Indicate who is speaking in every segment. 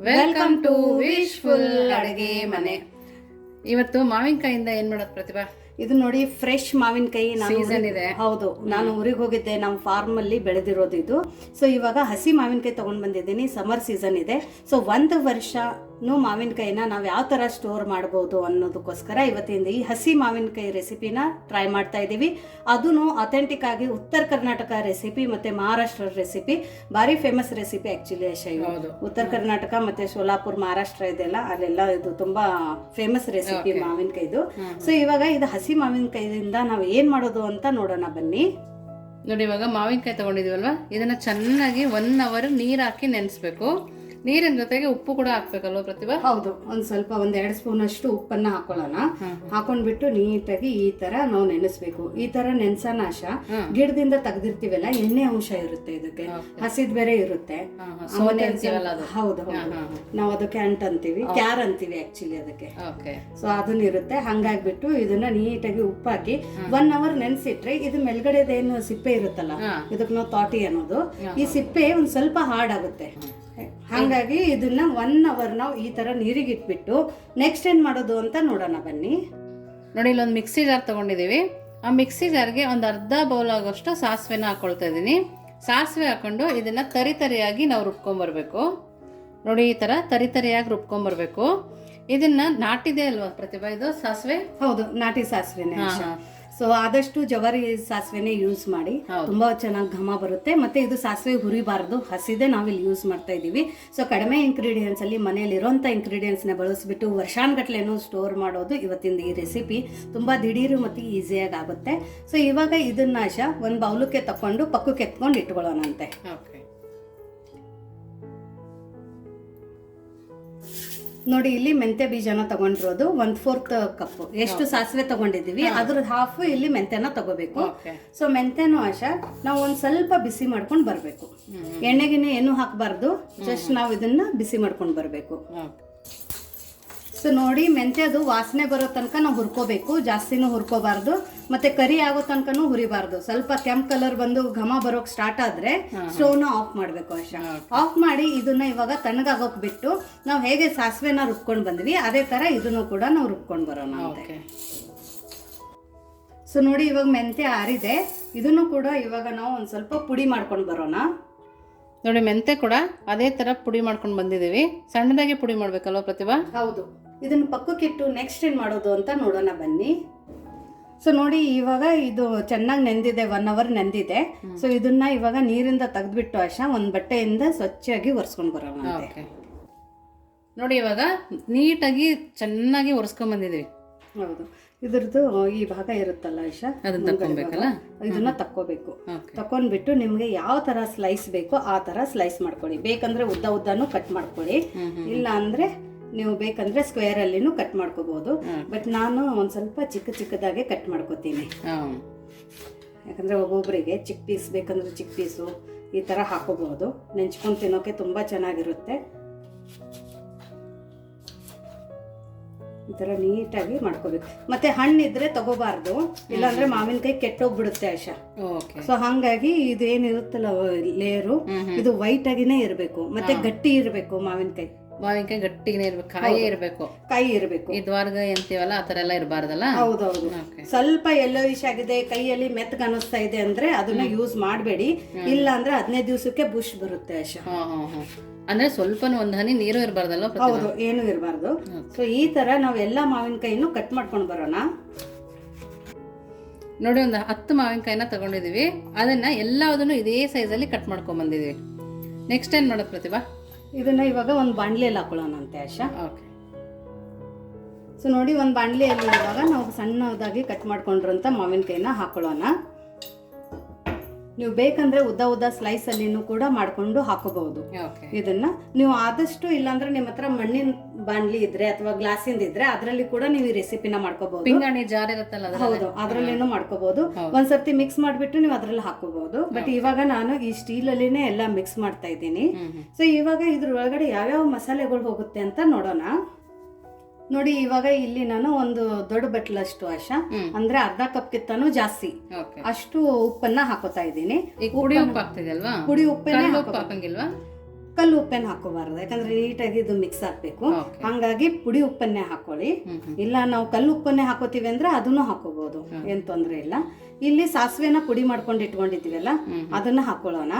Speaker 1: Welcome to wishful ಅಡುಗೆ ಮನೆ. ಇವತ್ತು ಮಾವಿನಕಾಯಿಂದ ಏನ್ ಮಾಡೋದು ಪ್ರತಿಭಾ?
Speaker 2: ಇದು ನೋಡಿ ಫ್ರೆಶ್ ಮಾವಿನಕಾಯಿ ನಾನು
Speaker 1: Season
Speaker 2: ಊರಿಗೆ-
Speaker 1: ಇದೆ.
Speaker 2: ಹೌದು ನಾನು ಊರಿಗೆ ಹೋಗಿದ್ದೆ ನಮ್ಮ ಫಾರ್ಮ್ ಅಲ್ಲಿ ಬೆಳೆದಿರೋದು ಇದು. ಸೊ ಇವಾಗ ಹಸಿ ಮಾವಿನಕಾಯಿ ತಗೊಂಡ್ ಬಂದಿದ್ದೀನಿ. ಸಮರ್ ಸೀಸನ್ ಇದೆ. ಸೊ ಒಂದು ವರ್ಷನೂ ಮಾವಿನಕಾಯಿನ ನಾವು ಯಾವ ತರ ಸ್ಟೋರ್ ಮಾಡ್ಬೋದು ಅನ್ನೋದಕ್ಕೋಸ್ಕರ ಇವತ್ತಿಂದ ಈ ಹಸಿ ಮಾವಿನಕಾಯಿ ರೆಸಿಪಿನ ಟ್ರೈ ಮಾಡ್ತಾ ಇದ್ದೀವಿ. ಅದೂ ಅಥೆಂಟಿಕ್ ಆಗಿ ಉತ್ತರ ಕರ್ನಾಟಕ ರೆಸಿಪಿ ಮತ್ತೆ ಮಹಾರಾಷ್ಟ್ರ ರೆಸಿಪಿ ಭಾರಿ ಫೇಮಸ್ ರೆಸಿಪಿ ಆ್ಯಕ್ಚುಲಿ
Speaker 1: ಶೈವ
Speaker 2: ಉತ್ತರ ಕರ್ನಾಟಕ ಮತ್ತೆ ಸೋಲಾಪುರ್ ಮಹಾರಾಷ್ಟ್ರ ಇದೆಲ್ಲ ಅಲ್ಲೆಲ್ಲ ಇದು ತುಂಬಾ ಫೇಮಸ್ ರೆಸಿಪಿ ಮಾವಿನಕಾಯಿದು. ಸೊ ಇವಾಗ ಇದು ಹಸಿ ಮಾವಿನಕಾಯಿಯಿಂದ ನಾವು ಏನು ಮಾಡೋದು ಅಂತ ನೋಡೋಣ ಬನ್ನಿ.
Speaker 1: ನೋಡಿ ಇವಾಗ ಮಾವಿನಕಾಯಿ ತಗೊಂಡಿದೀವಲ್ವಾ? ಇದನ್ನ ಚೆನ್ನಾಗಿ ಒನ್ ಅವರ್ ನೀರ್ ಹಾಕಿ ನೆನೆಸ್ಬೇಕು. ನೀರಿನ ಜೊತೆಗೆ ಉಪ್ಪು ಕೂಡ ಹಾಕ್ಬೇಕಲ್ವ ಪ್ರತಿಭಾ?
Speaker 2: ಹೌದು ಒಂದ್ ಸ್ವಲ್ಪ ಒಂದ್ ಎರಡ್ ಸ್ಪೂನ್ ಅಷ್ಟು ಉಪ್ಪನ್ನ ಹಾಕೊಳ್ಳೋಣ. ಹಾಕೊಂಡ್ಬಿಟ್ಟು ನೀಟಾಗಿ ಈ ತರ ನಾವು ನೆನೆಸ್ಬೇಕು. ಈ ತರ ನೆನ್ಸನಾಶ ಗಿಡದಿಂದ ತೆಗ್ದಿರ್ತೀವಲ್ಲ ಎಣ್ಣೆ ಅಂಶ ಇರುತ್ತೆ ಇದಕ್ಕೆ. ಹಸಿದ್ ಬೇರೆ ಇರುತ್ತೆ.
Speaker 1: ಸೋನೆ ಅಂತೀವಲ್ಲ ಅದು?
Speaker 2: ಹೌದು ಹೌದು. ನಾವು ಅದಕ್ಕೆ ಅಂಟ್ ಅಂತೀವಿ ಕ್ಯಾರ್ ಅಂತೀವಿ ಆಕ್ಚುಲಿ ಅದಕ್ಕೆ.
Speaker 1: ಓಕೆ.
Speaker 2: ಸೊ ಅದನ್ನ ಇರುತ್ತೆ. ಹಂಗಾಗ್ಬಿಟ್ಟು ಇದನ್ನ ನೀಟಾಗಿ ಉಪ್ಪಾಕಿ ಒನ್ ಅವರ್ ನೆನ್ಸಿಟ್ರೆ ಇದು ಮೇಲ್ಗಡೆದೇನು ಸಿಪ್ಪೆ ಇರುತ್ತಲ್ಲ ಇದಕ್ಕೆ ನಾವು ತಾಟಿ ಅನ್ನೋದು. ಈ ಸಿಪ್ಪೆ ಒಂದ್ ಸ್ವಲ್ಪ ಹಾರ್ಡ್ ಆಗುತ್ತೆ. ಹಾಗಾಗಿ ಇದನ್ನ ಒನ್ ಅವರ್ ನಾವು ಈ ತರ ನೀರಿಗೆ ಇಟ್ಬಿಟ್ಟು ನೆಕ್ಸ್ಟ್ ಏನ್ ಮಾಡೋದು ಅಂತ ನೋಡೋಣ ಬನ್ನಿ.
Speaker 1: ನೋಡಿ ಇಲ್ಲೊಂದು ಮಿಕ್ಸಿ ಜಾರ್ ತಗೊಂಡಿದೀವಿ ಆ ಮಿಕ್ಸಿ ಜಾರ್ಗೆ ಒಂದು ಅರ್ಧ ಬೌಲ್ ಆಗೋಷ್ಟು ಸಾಸಿವೆನ ಹಾಕೊಳ್ತಾ ಇದ್ದೀನಿ. ಸಾಸಿವೆ ಹಾಕೊಂಡು ಇದನ್ನ ತರಿ ತರಿಯಾಗಿ ನಾವು ರುಬ್ಕೊಂಬರ್ಬೇಕು. ನೋಡಿ ಈ ತರ ತರಿ ತರಿಯಾಗಿ ರುಬ್ಕೊಂಬರ್ಬೇಕು. ಇದನ್ನ ನಾಟಿದೆ ಅಲ್ವಾ ಪ್ರತಿಭಾ? ಇದು ಸಾಸಿವೆ?
Speaker 2: ಹೌದು ನಾಟಿ ಸಾಸಿವೆನೆ ಸೊ ಆದಷ್ಟು ಜವಾರಿ ಸಾಸಿವೆನೇ ಯೂಸ್ ಮಾಡಿ. ತುಂಬಾ ಚೆನ್ನಾಗಿ ಘಮ ಬರುತ್ತೆ. ಮತ್ತೆ ಇದು ಸಾಸಿವೆ ಹುರಿಬಾರದು. ಹಸಿದೆ ನಾವಿಲ್ಲಿ ಯೂಸ್ ಮಾಡ್ತಾ ಇದೀವಿ ಸೊ ಕಡಿಮೆ ಇಂಗ್ರೀಡಿಯೆಂಟ್ಸ್ ಅಲ್ಲಿ ಮನೆಯಲ್ಲಿ ಇರುವಂತ ಇಂಗ್ರೀಡಿಯೆಂಟ್ಸ್ನ ಬಳಸಿಬಿಟ್ಟು ವರ್ಷಾನ್ಗಟ್ಲೆನೂ ಸ್ಟೋರ್ ಮಾಡೋದು ಇವತ್ತಿನ ಈ ರೆಸಿಪಿ ತುಂಬಾ ದಿಢೀರು ಮತ್ತು ಈಸಿಯಾಗಿ ಆಗುತ್ತೆ. ಸೊ ಇವಾಗ ಇದನ್ನ ಆಶಾ ಒಂದ್ ಬೌಲಕ್ಕೆ ತಕೊಂಡು ಪಕ್ಕಕ್ಕೆ ಎತ್ಕೊಂಡು ಇಟ್ಕೊಳ್ಳೋಣಂತೆ.
Speaker 1: ಓಕೆ
Speaker 2: ನೋಡಿ ಇಲ್ಲಿ ಮೆಂತ್ಯ ಬೀಜನ ತಗೊಂಡಿರೋದು ಒಂದ್ ಫೋರ್ತ್ ಕಪ್ ಎಷ್ಟು ಸಾಸಿವೆ ತಗೊಂಡಿದೀವಿ ಅದ್ರ ಹಾಫ್ ಇಲ್ಲಿ ಮೆಂತ್ಯನ ತಗೋಬೇಕು. ಸೊ ಮೆಂತ್ಯನೂ ಆಶಾ ನಾವು ಒಂದ್ ಸ್ವಲ್ಪ ಬಿಸಿ ಮಾಡ್ಕೊಂಡು ಬರಬೇಕು. ಎಣ್ಣೆಗಿನ ಏನು ಹಾಕಬಾರ್ದು ಜಸ್ಟ್ ನಾವು ಇದನ್ನ ಬಿಸಿ ಮಾಡ್ಕೊಂಡು ಬರಬೇಕು. ಸೊ ನೋಡಿ ಮೆಂತ್ಯದು ವಾಸನೆ ಬರೋ ತನಕ ನಾವು ಹುರ್ಕೋಬೇಕು ಜಾಸ್ತಿನೂ ಹುರ್ಕೋಬಾರ್ದು. ಮತ್ತೆ ಕರಿ ಆಗೋ ತನಕನೂ ಹುರಿಬಾರ್ದು. ಸ್ವಲ್ಪ ಕೆಂಪ್ ಕಲರ್ ಬಂದು ಘಮ ಬರೋಕ್ ಸ್ಟಾರ್ಟ್ ಆದ್ರೆ ಸ್ಟೋವ್ನ ಆಫ್ ಮಾಡ್ಬೇಕು ಅಷ್ಟ. ಆಫ್ ಮಾಡಿ ಇದನ್ನ ಇವಾಗ ತಣ್ಣಗಾಗೋಕ್ ಬಿಟ್ಟು ನಾವು ಹೇಗೆ ಸಾಸಿವೆನ ರುಬ್ಕೊಂಡ್ ಬಂದ್ವಿ ಅದೇ ತರ ಇದನ್ನು ಕೂಡ ನಾವು ರುಬ್ಕೊಂಡ್ ಬರೋಣ ಸೊ ನೋಡಿ ಇವಾಗ ಮೆಂತ್ಯ ಆರಿದೆ. ಇದನ್ನು ಕೂಡ ಇವಾಗ ನಾವು ಒಂದ್ ಸ್ವಲ್ಪ ಪುಡಿ ಮಾಡ್ಕೊಂಡು ಬರೋಣ.
Speaker 1: ನೋಡಿ ಮೆಂತೆ ಕೂಡ ಅದೇ ತರ ಪುಡಿ ಮಾಡ್ಕೊಂಡು ಬಂದಿದ್ದೀವಿ. ಸಣ್ಣದಾಗಿ ಪುಡಿ ಮಾಡ್ಬೇಕಲ್ವಾ ಪ್ರತಿಭಾ?
Speaker 2: ಹೌದು. ಇದನ್ನ ಪಕ್ಕಕ್ಕಿಟ್ಟು ನೆಕ್ಸ್ಟ್ ಏನು ಮಾಡೋದು ಅಂತ ನೋಡೋಣ ಬನ್ನಿ. ಸೊ ನೋಡಿ ಇವಾಗ ಇದು ಚೆನ್ನಾಗಿ ನೆಂದಿದೆ ಒನ್ ಅವರ್ ನೆಂದಿದೆ. ಸೊ ಇದನ್ನ ಇವಾಗ ನೀರಿಂದ ತೆಗೆದ್ಬಿಟ್ಟು ಆಶಾ ಒಂದು ಬಟ್ಟೆಯಿಂದ ಸ್ವಚ್ಛವಾಗಿ ಒರೆಸ್ಕೊಂಡು ಬರೋಣ
Speaker 1: ನೋಡಿ ಇವಾಗ ನೀಟಾಗಿ ಚೆನ್ನಾಗಿ ಒರೆಸ್ಕೊಂಡ್ ಬಂದಿದ್ದೀವಿ
Speaker 2: ಹೌದು. ಇದ್ರದ್ದು ಈ ಭಾಗ ಇರುತ್ತಲ್ಲ ಆಶಾ
Speaker 1: ಅದನ್ನ ತಕ್ಕೊಬೇಕಲ್ಲ?
Speaker 2: ಇದನ್ನ ತಕ್ಕೋಬೇಕು. ತಕೊಂಡ್ಬಿಟ್ಟು ನಿಮ್ಗೆ ಯಾವ ತರ ಸ್ಲೈಸ್ ಬೇಕೋ ಆ ತರ ಸ್ಲೈಸ್ ಮಾಡ್ಕೊಳ್ಳಿ. ಬೇಕಂದ್ರೆ ಉದ್ದ ಉದ್ದನೂ ಕಟ್ ಮಾಡ್ಕೊಳ್ಳಿ. ಇಲ್ಲ ಅಂದ್ರೆ ನೀವು ಬೇಕಂದ್ರೆ ಸ್ಕ್ವೇರ್ ಅಲ್ಲಿನೂ ಕಟ್ ಮಾಡ್ಕೋಬಹುದು ಬಟ್ ನಾನು ಒಂದ್ ಸ್ವಲ್ಪ ಚಿಕ್ಕ ಚಿಕ್ಕದಾಗೆ ಕಟ್ ಮಾಡ್ಕೋತೀನಿ. ಯಾಕಂದ್ರೆ ಒಬ್ಬೊಬ್ಬರಿಗೆ ಚಿಕ್ಕ ಪೀಸ್ ಬೇಕಂದ್ರೆ ಚಿಕ್ಕ ಪೀಸು ಈ ತರ ಹಾಕೋಬಹುದು ನೆಂಚ್ಕೊಂಡು ತಿನ್ನೋಕೆ ತುಂಬಾ ಚೆನ್ನಾಗಿರುತ್ತೆ. ಈ ತರ ನೀಟಾಗಿ ಮಾಡ್ಕೋಬೇಕು. ಮತ್ತೆ ಹಣ್ಣಿದ್ರೆ ತಗೋಬಾರ್ದು. ಇಲ್ಲಾಂದ್ರೆ ಮಾವಿನಕಾಯಿ ಕೆಟ್ಟೋಗ್ಬಿಡುತ್ತೆ ಆಶಾ. ಸೊ ಹಂಗಾಗಿ ಇದೇನಿರುತ್ತಲ್ಲ ಲೇಯರು ಇದು ವೈಟ್ ಆಗಿನೇ ಇರಬೇಕು. ಮತ್ತೆ ಗಟ್ಟಿ ಇರಬೇಕು ಮಾವಿನಕಾಯಿ.
Speaker 1: ಮಾವಿನಕಾಯಿ ಗಟ್ಟಿಗೆ ಇರ್ಬೇಕು ಕಾಯಿ ಇರಬೇಕು.
Speaker 2: ಕೈ ಇರಬೇಕು.
Speaker 1: ಇದ್ವಾರ್ಗ ಎಂತೀವಲ್ಲ ಆ ಥರ ಎಲ್ಲ ಇರಬಾರ್ದಲ್ಲ?
Speaker 2: ಹೌದೌದು.
Speaker 1: ಹೌದು
Speaker 2: ಸ್ವಲ್ಪ ವಿಷ ಆಗಿದೆ ಕೈಯಲ್ಲಿ ಮೆತ್ತಗೆ ಅನಿಸ್ತಾ ಇದೆ ಅಂದ್ರೆ ಅದನ್ನ ಯೂಸ್ ಮಾಡಬೇಡಿ. ಇಲ್ಲ ಅಂದ್ರೆ ಹದಿನೈದು ದಿವಸಕ್ಕೆ ಬುಷ್ ಬರುತ್ತೆ ಅಶಾ
Speaker 1: ಹಾಂ ಹಾಂ ಹಾಂ. ಅಂದ್ರೆ ಸ್ವಲ್ಪ ಒಂದ್ ಹನಿ ನೀರು ಇರಬಾರ್ದಲ್ಲ
Speaker 2: ಹೌದು ಏನು ಇರಬಾರ್ದು. ಸೊ ಈ ತರ ನಾವ್ ಎಲ್ಲಾ ಮಾವಿನಕಾಯಿನೂ ಕಟ್ ಮಾಡ್ಕೊಂಡು ಬರೋಣ.
Speaker 1: ನೋಡಿ ಒಂದು ಹತ್ತು ಮಾವಿನಕಾಯಿನ ತಗೊಂಡಿದೀವಿ. ಅದನ್ನ ಎಲ್ಲದನ್ನು ಇದೇ ಸೈಜಲ್ಲಿ ಕಟ್ ಮಾಡ್ಕೊಂಡ್ ಬಂದಿದೀವಿ. ನೆಕ್ಸ್ಟ್ ಏನ್ ಮಾಡೋದು ಪ್ರತಿಭಾ?
Speaker 2: ಇದನ್ನ ಇವಾಗ ಒಂದು ಬಾಣ್ಲಿಯಲ್ಲಿ ಹಾಕೊಳ್ಳೋಣ ಅಂತ ಆಶಾ.
Speaker 1: ಓಕೆ.
Speaker 2: ಸೊ ನೋಡಿ ಒಂದು ಬಾಣ್ಲಿಯಲ್ಲಿ ಇವಾಗ ನಾವು ಸಣ್ಣದಾಗಿ ಕಟ್ ಮಾಡ್ಕೊಂಡಿರೋಂಥ ಮಾವಿನಕಾಯಿನ ಹಾಕೊಳ್ಳೋಣ. ನೀವು ಬೇಕಂದ್ರೆ ಉದ್ದ ಉದ್ದ ಸ್ಲೈಸ್ ಅಲ್ಲಿನೂ ಕೂಡ ಮಾಡ್ಕೊಂಡು ಹಾಕೋಬಹುದು. ಇದನ್ನ ನೀವು ಆದಷ್ಟು ಇಲ್ಲಾಂದ್ರೆ ನಿಮ್ಮ ಹತ್ರ ಮಣ್ಣಿನ ಬಾಂಡ್ಲಿ ಇದ್ರೆ ಅಥವಾ ಗ್ಲಾಸಿಂದ ಇದ್ರೆ ಅದರಲ್ಲಿ ಕೂಡ ನೀವು ಈ ರೆಸಿಪಿನ ಮಾಡ್ಕೋಬಹುದು.
Speaker 1: ಪಿಂಗಾಣಿ ಜಾರ್ ಇರುತ್ತಲ್ಲ
Speaker 2: ಹೌದು ಅದ್ರಲ್ಲೇನು ಮಾಡ್ಕೋಬಹುದು. ಒಂದ್ಸರ್ತಿ ಮಿಕ್ಸ್ ಮಾಡ್ಬಿಟ್ಟು ನೀವು ಅದ್ರಲ್ಲಿ ಹಾಕೋಬಹುದು. ಬಟ್ ಇವಾಗ ನಾನು ಈ ಸ್ಟೀಲ್ ಅಲ್ಲಿನೇ ಎಲ್ಲ ಮಿಕ್ಸ್ ಮಾಡ್ತಾ ಇದ್ದೀನಿ. ಸೊ ಇವಾಗ ಇದ್ರ ಒಳಗಡೆ ಯಾವ್ಯಾವ ಮಸಾಲೆಗಳು ಹೋಗುತ್ತೆ ಅಂತ ನೋಡೋಣ. ನೋಡಿ ಇವಾಗ ಇಲ್ಲಿ ನಾನು ಒಂದು ದೊಡ್ಡ ಬಟ್ಲಷ್ಟು ಆಶ. ಅಂದ್ರೆ ಅರ್ಧ ಕಪ್ ಕಿತ್ತನು
Speaker 1: ಜಾಸ್ತಿ.
Speaker 2: ಅಷ್ಟು ಉಪ್ಪನ್ನ ಹಾಕೋತಾ ಇದ್ದೀನಿ.
Speaker 1: ಪುಡಿ ಉಪ್ಪು ಹಾಕ್ತಿದಲ್ವಾ
Speaker 2: ಪುಡಿ
Speaker 1: ಉಪ್ಪನ್ನ ಹಾಕಂಗಿಲ್ವಾ?
Speaker 2: ಕಲ್ಲು ಉಪ್ಪೇನು ಹಾಕೋಬಾರ್ದು ಯಾಕಂದ್ರೆ ನೀಟಾಗಿ ಇದು ಮಿಕ್ಸ್ ಹಾಕ್ಬೇಕು
Speaker 1: Okay.
Speaker 2: ಹಂಗಾಗಿ ಪುಡಿ ಉಪ್ಪನ್ನೇ ಹಾಕೊಳ್ಳಿ. ಇಲ್ಲ ನಾವು ಕಲ್ಲು ಉಪ್ಪನ್ನೇ ಹಾಕೋತೀವಿ ಅಂದ್ರೆ ಅದನ್ನು ಹಾಕೋಬಹುದು ಏನ್ ತೊಂದ್ರೆ ಇಲ್ಲ. ಇಲ್ಲಿ ಸಾಸಿವೆನ ಪುಡಿ ಮಾಡ್ಕೊಂಡು ಇಟ್ಕೊಂಡಿದ್ದೀವಲ್ಲ ಅದನ್ನ ಹಾಕೊಳ್ಳೋಣ.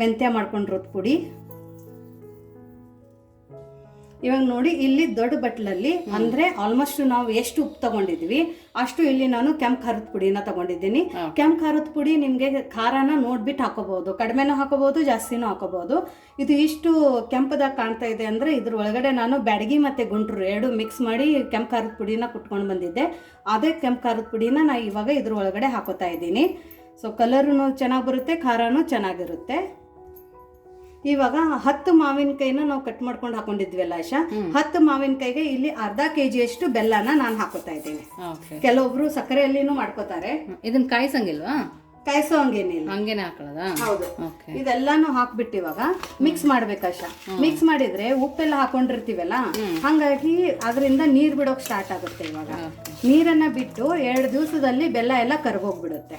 Speaker 2: ಮೆಂತ್ಯ ಮಾಡ್ಕೊಂಡಿರೋದು ಪುಡಿ. ಇವಾಗ ನೋಡಿ ಇಲ್ಲಿ ದೊಡ್ಡ ಬಟ್ಲಲ್ಲಿ ಅಂದ್ರೆ ಆಲ್ಮೋಸ್ಟ್ ನಾವು ಎಷ್ಟು ಉಪ್ಪು ತಗೊಂಡಿದ್ವಿ ಅಷ್ಟು ಇಲ್ಲಿ ನಾನು ಕೆಂಪು ಖಾರದ ಪುಡಿನ ತಗೊಂಡಿದ್ದೀನಿ. ಕೆಂಪ್ ಖಾರದ ಪುಡಿ ನಿಮಗೆ ಖಾರನ ನೋಡ್ಬಿಟ್ಟು ಹಾಕೋಬಹುದು ಕಡಿಮೆನೂ ಹಾಕೋಬಹುದು ಜಾಸ್ತಿನೂ ಹಾಕೋಬಹುದು. ಇದು ಇಷ್ಟು ಕೆಂಪದಾಗ ಕಾಣ್ತಾ ಇದೆ ಅಂದ್ರೆ ಇದ್ರ ಒಳಗಡೆ ನಾನು ಬ್ಯಾಡಗಿ ಮತ್ತೆ ಗುಂಟ್ರು ಎರಡು ಮಿಕ್ಸ್ ಮಾಡಿ ಕೆಂಪು ಖಾರದ ಪುಡಿನ ಕುಟ್ಕೊಂಡು ಬಂದಿದ್ದೆ. ಅದೇ ಕೆಂಪು ಖಾರದ ಪುಡಿನ ನಾ ಇವಾಗ ಇದ್ರ ಒಳಗಡೆ ಹಾಕೋತಾ ಇದ್ದೀನಿ. ಸೊ ಕಲರ್ನು ಚೆನ್ನಾಗಿ ಬರುತ್ತೆ ಖಾರನೂ ಚೆನ್ನಾಗಿರುತ್ತೆ. ಇವಾಗ ಹತ್ತು ಮಾವಿನಕಾಯಿನ ನಾವು ಕಟ್ ಮಾಡ್ಕೊಂಡು ಹಾಕೊಂಡಿದ್ವಲ್ಲ ಆಶಾ ಹತ್ತು ಮಾವಿನಕಾಯಿಗೆ ಇಲ್ಲಿ ಅರ್ಧ ಕೆ ಜಿಯಷ್ಟು ಬೆಲ್ಲನ ನಾನು ಹಾಕೋತಾ ಇದ್ದೀನಿ. ಕೆಲವೊಬ್ರು ಸಕ್ಕರೆಯಲ್ಲಿನೂ ಮಾಡ್ಕೋತಾರೆ.
Speaker 1: ಇದನ್ನ ಕಾಯಿಸಂಗಿಲ್ವಾ?
Speaker 2: ಕಾಯಿಸೋ ಹಂಗೇನಿಲ್ಲ
Speaker 1: ಹಂಗೇನೆ ಹಾಕೊಳ್ಳೋದಾ?
Speaker 2: ಹೌದು. ಇದೆಲ್ಲಾನು ಹಾಕ್ಬಿಟ್ಟು ಇವಾಗ ಮಿಕ್ಸ್ ಮಾಡ್ಬೇಕಾಶ ಮಿಕ್ಸ್ ಮಾಡಿದ್ರೆ ಉಪ್ಪೆಲ್ಲ ಹಾಕೊಂಡಿರ್ತೀವಲ್ಲ ಹಂಗಾಗಿ ಅದರಿಂದ ನೀರ್ ಬಿಡೋಕ್ ಸ್ಟಾರ್ಟ್ ಆಗುತ್ತೆ ಇವಾಗ. ನೀರನ್ನ ಬಿಟ್ಟು ಎರಡು ದಿವಸದಲ್ಲಿ ಬೆಲ್ಲ ಎಲ್ಲ ಕರ್ಗೋಗ್ಬಿಡುತ್ತೆ.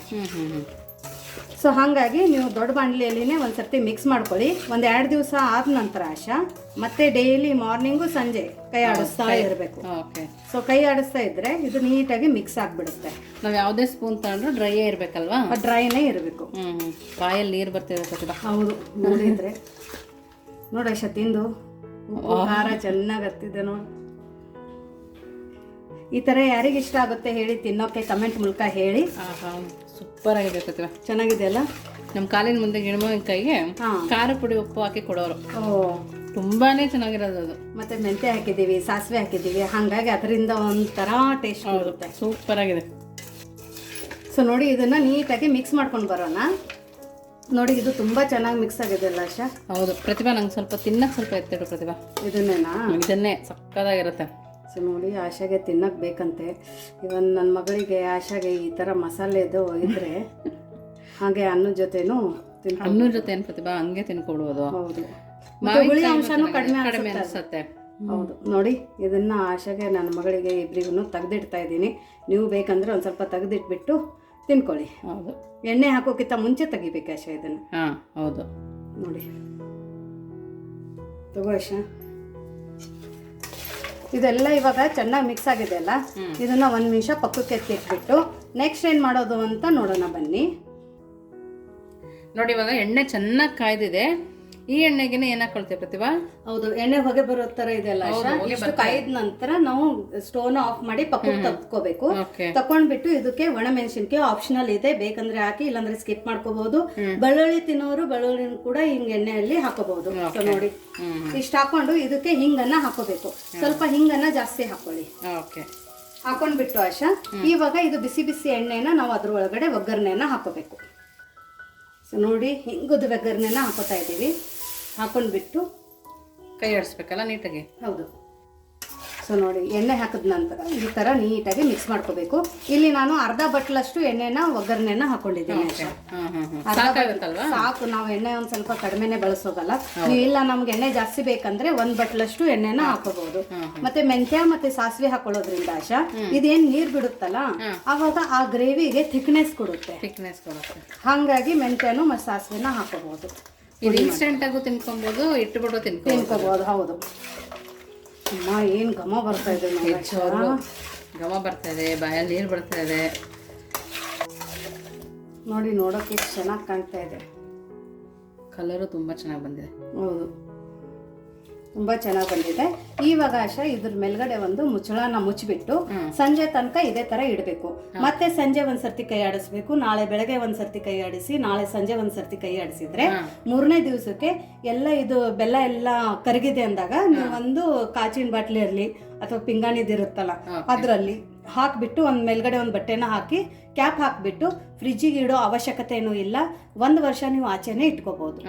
Speaker 2: ಸೊ ಹಾಗಾಗಿ ನೀವು ದೊಡ್ಡ ಬಾಣಲಿಯಲ್ಲಿನೇ ಒಂದ್ಸರ್ತಿ ಮಿಕ್ಸ್ ಮಾಡ್ಕೊಳ್ಳಿ. ಒಂದು ಎರಡು ದಿವಸ ಆದ ನಂತರ ಆಶಾ ಮತ್ತೆ ಡೈಲಿ ಮಾರ್ನಿಂಗು ಸಂಜೆ ಕೈ ಆಡಿಸ್ತಾ ಇರಬೇಕು.
Speaker 1: ಓಕೆ.
Speaker 2: ಸೊ ಕೈ ಆಡಿಸ್ತಾ ಇದ್ರೆ ಇದು ನೀಟಾಗಿ ಮಿಕ್ಸ್ ಆಗಿಬಿಡುತ್ತೆ.
Speaker 1: ನಾವು ಯಾವುದೇ ಸ್ಪೂನ್ ತಗೊಂಡ್ರು ಡ್ರೈಯೇ ಇರಬೇಕಲ್ವಾ?
Speaker 2: ಡ್ರೈನೇ ಇರಬೇಕು.
Speaker 1: ಹ್ಮ್ ಬಾಯಲ್ಲಿ ನೀರು ಬರ್ತಿದೆ ಪ್ರತಿಭಾ
Speaker 2: ಹೌದು ನೋಡಿದ್ರೆ. ನೋಡಿ ಆಶಾ ತಿಂದು. ಆಹಾರ ಖಾರ ಚೆನ್ನಾಗಿ ಹತ್ತಿದೆ ನೋಡಿ. ಈ ತರ ಯಾರಿಗೆ ಇಷ್ಟ ಆಗುತ್ತೆ ಹೇಳಿ ತಿನ್ನೋಕೆ ಕಮೆಂಟ್ ಮೂಲಕ ಹೇಳಿ.
Speaker 1: ಸೂಪರ್ ಆಗಿದೆ ಪ್ರತಿಭಾ
Speaker 2: ಚೆನ್ನಾಗಿದೆ ಅಲ್ಲ?
Speaker 1: ನಮ್ಮ ಕಾಲಿನ ಮುಂದೆ ಕೈಗೆ
Speaker 2: ಹಾ.
Speaker 1: ಖಾರ ಪುಡಿ ಉಪ್ಪು ಹಾಕಿ ಕೊಡೋರು.
Speaker 2: ಓ.
Speaker 1: ತುಂಬಾನೇ ಚೆನ್ನಾಗಿರೋದು ಅದು.
Speaker 2: ಮತ್ತೆ ಮೆಂತೆ ಹಾಕಿದ್ದೀವಿ ಸಾಸಿವೆ ಹಾಕಿದ್ದೀವಿ. ಹಾಗಾಗಿ ಅದರಿಂದ ಒಂಥರ ಟೇಸ್ಟ್ ಬರುತ್ತೆ
Speaker 1: ಸೂಪರ್ ಆಗಿದೆ.
Speaker 2: ಸೊ ನೋಡಿ ಇದನ್ನ ನೀಟಾಗಿ ಮಿಕ್ಸ್ ಮಾಡ್ಕೊಂಡು ಬರೋಣ. ನೋಡಿ ಇದು ತುಂಬಾ ಚೆನ್ನಾಗಿ ಮಿಕ್ಸ್ ಆಗಿದೆ ಅಲ್ಲ ಆಶಾ?
Speaker 1: ಹೌದು ಪ್ರತಿಭಾ ನಂಗೆ ಸ್ವಲ್ಪ ತಿನ್ನಕ್ ಸ್ವಲ್ಪ ಎತ್ತಿಡು ಪ್ರತಿಭಾ.
Speaker 2: ಇದನ್ನೇನಾ?
Speaker 1: ಇದನ್ನೇ ಸಕ್ಕದಾಗಿರುತ್ತೆ
Speaker 2: ಸೊ ನೋಡಿ ಆಶಾಗೆ ತಿನ್ನಕ್ಕೆ ಬೇಕಂತೆ. ಇವನ್ ನನ್ನ ಮಗಳಿಗೆ ಆಶಾಗೆ ಈ ಥರ ಮಸಾಲೆದು ಇದ್ರೆ ಹಾಗೆ ಅನ್ನದ ಜೊತೆನೂ ತಿನ್
Speaker 1: ಅನ್ನದ ಜೊತೆ ಏನು ಪ್ರತಿಭಾ? ಹಂಗೆ ತಿನ್ಕೊಡ್ಬೋದು
Speaker 2: ಹೌದು. ಹುಳಿ ಅಂಶನೂ ಕಡಿಮೆ
Speaker 1: ಕಡಿಮೆ
Speaker 2: ಅನ್ಸುತ್ತೆ.
Speaker 1: ಅನ್ಸುತ್ತೆ.
Speaker 2: ಹೌದು. ನೋಡಿ ಇದನ್ನ ಆಶಾಗೆ ನನ್ನ ಮಗಳಿಗೆ ಇಬ್ಬರಿಗೂ ತೆಗೆದಿಡ್ತಾ ಇದ್ದೀನಿ. ನೀವು ಬೇಕಂದ್ರೆ ಒಂದು ಸ್ವಲ್ಪ ತೆಗೆದಿಟ್ಬಿಟ್ಟು ತಿನ್ಕೊಳ್ಳಿ.
Speaker 1: ಹೌದು.
Speaker 2: ಎಣ್ಣೆ ಹಾಕೋಕ್ಕಿಂತ ಮುಂಚೆ ತೆಗಿಬೇಕು ಆಶಾ ಇದನ್ನು.
Speaker 1: ಹಾಂ ಹೌದು.
Speaker 2: ನೋಡಿ. ತಗೋ ಆಶಾ. ಇದೆಲ್ಲ ಇವಾಗ ಚೆನ್ನಾಗಿ ಮಿಕ್ಸ್ ಆಗಿದೆ ಅಲ್ಲ? ಇದನ್ನ ಒಂದು ನಿಮಿಷ ಪಕ್ಕಕ್ಕೆ ಎತ್ತಿಟ್ಬಿಟ್ಟು ನೆಕ್ಸ್ಟ್ ಏನು ಮಾಡೋದು ಅಂತ ನೋಡೋಣ ಬನ್ನಿ.
Speaker 1: ನೋಡಿ ಇವಾಗ ಎಣ್ಣೆ ಚೆನ್ನಾಗಿ ಕಾಯ್ದಿದೆ. ಈ ಎಣ್ಣೆಗೆನೆ ಏನ್ ಹಾಕೊಳ್ತೇವೆ ಪ್ರತಿಭಾ?
Speaker 2: ಹೌದು ಎಣ್ಣೆ ಹೊಗೆ ಬರೋ ತರ ಇದೆಲ್ಲ ಇಷ್ಟು ಕಾಯ್ದ ನಂತರ ನಾವು ಸ್ಟೋನ್ ಆಫ್ ಮಾಡಿ ಪಕ್ಕಕ್ಕೆ ತಕ್ಕೋಬೇಕು ತಕೊಂಡ್ಬಿಟ್ಟು ಇದಕ್ಕೆ ಒಣಮೆಣಸಿನ್ಕಾಯಿ ಆಪ್ಷನಲ್ ಇದೆ. ಬೇಕಂದ್ರೆ ಹಾಕಿ ಇಲ್ಲಾಂದ್ರೆ ಸ್ಕಿಪ್ ಮಾಡ್ಕೋಬಹುದು. ಬೆಳ್ಳುಳ್ಳಿ ತಿನ್ನೋರು ಬೆಳ್ಳುಳ್ಳಿ ಕೂಡ ಹಿಂಗ್ ಎಣ್ಣೆಯಲ್ಲಿ ಹಾಕೋಬಹುದು. ನೋಡಿ. ಇಷ್ಟ ಹಾಕೊಂಡು ಇದಕ್ಕೆ ಹಿಂಗನ್ನ ಹಾಕೋಬೇಕು. ಸ್ವಲ್ಪ ಹಿಂಗನ್ನ ಜಾಸ್ತಿ ಹಾಕೊಳ್ಳಿ. ಹಾಕೊಂಡ್ಬಿಟ್ಟು ಆಶಾ ಇವಾಗ ಇದು ಬಿಸಿ ಬಿಸಿ ಎಣ್ಣೆನ ನಾವು ಅದ್ರ ಒಳಗಡೆ ಒಗ್ಗರಣೆನ ಹಾಕೋಬೇಕು. ಸೊ ನೋಡಿ ಹಿಂಗದ ಒಗ್ಗರಣೆನ ಹಾಕೋತಾ ಇದ್ದೀವಿ. ಹಾಕೊಂಡ್ಬಿಟ್ಟು
Speaker 1: ಕೈ ಆಡಿಸ್ಬೇಕಲ್ಲ ನೀಟಾಗಿ?
Speaker 2: ಹೌದು. ಸೊ ನೋಡಿ ಎಣ್ಣೆ ಹಾಕಿದ ನಂತರ ಈ ಥರ ನೀಟಾಗಿ ಮಿಕ್ಸ್ ಮಾಡ್ಕೋಬೇಕು. ಇಲ್ಲಿ ನಾನು ಅರ್ಧ ಬಟ್ಲಷ್ಟು ಎಣ್ಣೆನ ಒಗ್ಗರಣೆನ ಹಾಕೊಂಡಿದ್ದೀನಿ ಸಾಕು ನಾವು ಎಣ್ಣೆ ಒಂದು ಸ್ವಲ್ಪ ಕಡಿಮೆನೆ ಬಳಸೋದಲ್ಲ ನೀವು ಇಲ್ಲ ನಮ್ಗೆ ಎಣ್ಣೆ ಜಾಸ್ತಿ ಬೇಕಂದ್ರೆ ಒಂದ್ ಬಟ್ಲಷ್ಟು ಎಣ್ಣೆನ ಹಾಕೋಬಹುದು. ಮತ್ತೆ ಮೆಂತ್ಯ ಮತ್ತೆ ಸಾಸಿವೆ ಹಾಕೊಳ್ಳೋದ್ರಿಂದ ಆಶಾ ಇದೇನ್ ನೀರ್ ಬಿಡುತ್ತಲ್ಲ ಅವಾಗ ಆ ಗ್ರೇವಿಗೆ ಥಿಕ್ನೆಸ್ ಕೊಡುತ್ತೆ.
Speaker 1: ಥಿಕ್ನೆಸ್ ಕೊಡುತ್ತೆ.
Speaker 2: ಹಂಗಾಗಿ ಮೆಂತ್ಯನು ಮತ್ತೆ ಸಾಸಿವೆನ ಹಾಕೋಬಹುದು.
Speaker 1: ಇದು ಇನ್ಸ್ಟೆಂಟ್ ಆಗು ತಿನ್ಕೊಬೋದು ಇಟ್ಬಿಟ್ಟು
Speaker 2: ತಿನ್ಕೋಬಹುದು ಹೌದು. ಅಮ್ಮ ಏನು ಘಮ ಬರ್ತಾ ಇದೆ.
Speaker 1: ಘಮ ಬರ್ತಾ ಇದೆ ಬಾಯಲ್ಲಿ ನೀರು ಬರ್ತಾ ಇದೆ.
Speaker 2: ನೋಡಿ ನೋಡೋಕೆ ಚೆನ್ನಾಗಿ ಕಾಣ್ತಾ ಇದೆ.
Speaker 1: ಕಲರು ತುಂಬಾ ಚೆನ್ನಾಗಿ ಬಂದಿದೆ.
Speaker 2: ಹೌದು. ತುಂಬಾ ಚೆನ್ನಾಗಿ ಬಂದಿದೆ. ಇವಾಗ ಆಶ ಇದ್ರ ಮೇಲ್ಗಡೆ ಒಂದು ಮುಚ್ಚಳನ ಮುಚ್ಚಿಬಿಟ್ಟು ಸಂಜೆ ತನಕ ಇದೇ ತರ ಇಡಬೇಕು. ಮತ್ತೆ ಸಂಜೆ ಒಂದ್ಸರ್ತಿ ಕೈ ಆಡಿಸ್ಬೇಕು. ನಾಳೆ ಬೆಳಗ್ಗೆ ಒಂದ್ಸರ್ತಿ ಕೈ ಆಡಿಸಿ ನಾಳೆ ಸಂಜೆ ಒಂದ್ಸರ್ತಿ ಕೈ ಆಡಿಸಿದ್ರೆ ಮೂರನೇ ದಿವಸಕ್ಕೆ ಎಲ್ಲ ಇದು ಬೆಲ್ಲ ಎಲ್ಲ ಕರಗಿದೆ ಅಂದಾಗ ನೀವೊಂದು ಒಂದು ಕಾಚಿನ ಬಾಟ್ಲಿ ಇರಲಿ ಅಥವಾ ಪಿಂಗಾಣಿದಿರುತ್ತಲ್ಲ ಅದರಲ್ಲಿ ಹಾಕ್ಬಿಟ್ಟು ಒಂದ್ ಮೇಲ್ಗಡೆ ಒಂದ್ ಬಟ್ಟೆನ ಹಾಕಿ ಕ್ಯಾಪ್ ಹಾಕ್ಬಿಟ್ಟು ಫ್ರಿಜ್ಜಿಗೆ ಇಡೋ ಅವಶ್ಯಕತೆ ಏನೂ ಇಲ್ಲ. ಒಂದು ವರ್ಷ ನೀವು ಆಚೆನೆ ಇಟ್ಕೋಬಹುದು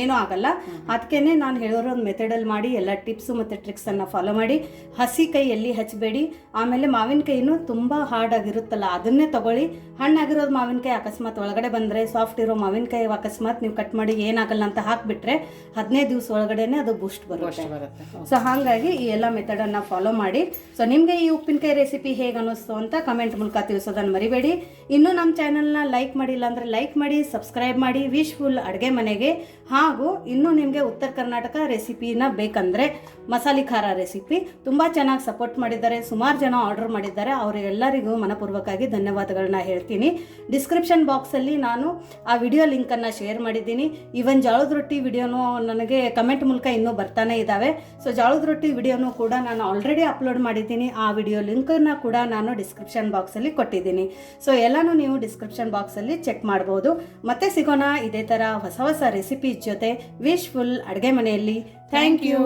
Speaker 2: ಏನೂ ಆಗಲ್ಲ. ಅದಕ್ಕೇನೆ ನಾನು ಹೇಳೋರು ಒಂದು ಮೆಥಡಲ್ಲಿ ಮಾಡಿ ಎಲ್ಲ ಟಿಪ್ಸು ಮತ್ತು ಟ್ರಿಕ್ಸನ್ನು ಫಾಲೋ ಮಾಡಿ. ಹಸಿ ಕೈ ಎಲ್ಲಿ ಹಚ್ಚಬೇಡಿ ಆಮೇಲೆ ಮಾವಿನಕಾಯಿನೂ ತುಂಬ ಹಾರ್ಡ್ ಆಗಿರುತ್ತಲ್ಲ ಅದನ್ನೇ ತಗೊಳ್ಳಿ. ಹಣ್ಣಾಗಿರೋದು ಮಾವಿನಕಾಯಿ ಅಕಸ್ಮಾತ್ ಒಳಗಡೆ ಬಂದರೆ ಸಾಫ್ಟ್ ಇರೋ ಮಾವಿನಕಾಯಿ ಅಕಸ್ಮಾತ್ ನೀವು ಕಟ್ ಮಾಡಿ ಏನಾಗಲ್ಲ ಅಂತ ಹಾಕಿಬಿಟ್ರೆ ಹದಿನೈದು ದಿವಸ ಒಳಗಡೆನೆ ಅದು ಬೂಸ್ಟ್ ಬರುತ್ತೆ.
Speaker 1: ಬರುತ್ತೆ.
Speaker 2: ಸೊ ಹಾಗಾಗಿ ಈ ಎಲ್ಲ ಮೆಥಡನ್ನು ಫಾಲೋ ಮಾಡಿ. ಸೊ ನಿಮಗೆ ಈ ಉಪ್ಪಿನಕಾಯಿ ರೆಸಿಪಿ ಹೇಗೆ ಅನ್ನಿಸ್ತು ಅಂತ ಕಮೆಂಟ್ ಮೂಲಕ ತಿಳಿಸೋದನ್ನು ಮರಿಬೇಡಿ. ಇನ್ನೂ ನಮ್ಮ ಚಾನಲ್ನ ಲೈಕ್ ಮಾಡಿಲ್ಲ ಅಂದರೆ ಲೈಕ್ ಮಾಡಿ, ಸಬ್ಸ್ಕ್ರೈಬ್ ಮಾಡಿ, ವಿಶ್ ಫುಲ್ ಅಡುಗೆ ಮನೆಗೆ. ಹಾಗೂ ಇನ್ನೂ ನಿಮಗೆ ಉತ್ತರ ಕರ್ನಾಟಕ ರೆಸಿಪಿನ ಬೇಕಂದರೆ ಮಸಾಲೆ ಖಾರ ರೆಸಿಪಿ ತುಂಬ ಚೆನ್ನಾಗಿ ಸಪೋರ್ಟ್ ಮಾಡಿದ್ದಾರೆ. ಸುಮಾರು ಜನ ಆರ್ಡರ್ ಮಾಡಿದ್ದಾರೆ. ಅವರೆಲ್ಲರಿಗೂ ಮನಪೂರ್ವಕವಾಗಿ ಧನ್ಯವಾದಗಳನ್ನ ಹೇಳ್ತೀನಿ. ಡಿಸ್ಕ್ರಿಪ್ಷನ್ ಬಾಕ್ಸಲ್ಲಿ ನಾನು ಆ ವಿಡಿಯೋ ಲಿಂಕನ್ನು ಶೇರ್ ಮಾಡಿದ್ದೀನಿ. ಈವನ್ ಜಾಳದ ರೊಟ್ಟಿ ವಿಡಿಯೋನು ನನಗೆ ಕಮೆಂಟ್ ಮೂಲಕ ಇನ್ನೂ ಬರ್ತಾನೆ ಇದ್ದಾವೆ ಸೊ ಜೋಳದ ರೊಟ್ಟಿ ವಿಡಿಯೋನು ಕೂಡ ನಾನು ಆಲ್ರೆಡಿ ಅಪ್ಲೋಡ್ ಮಾಡಿದ್ದೀನಿ. ಆ ವಿಡಿಯೋ ಲಿಂಕನ್ನು ಕೂಡ ನಾನು ಡಿಸ್ಕ್ರಿಪ್ಷನ್ ಬಾಕ್ಸಲ್ಲಿ ಕೊಟ್ಟಿದ್ದೀನಿ. ಸೊ ಎಲ್ಲನೂ ನೀವು ಡಿಸ್ಕ್ರಿಪ್ಷನ್ ಬಾಕ್ಸಲ್ಲಿ ಚೆಕ್ ಮಾಡ್ಬೋದು. ಮತ್ತೆ ಸಿಗೋಣ ಇದೇ ಥರ ಹೊಸ ಹೊಸ ರೆಸಿಪಿ ಜೊತೆ ವಿಶ್ ಫುಲ್ ಅಡುಗೆ ಮನೆಯಲ್ಲಿ. Thank you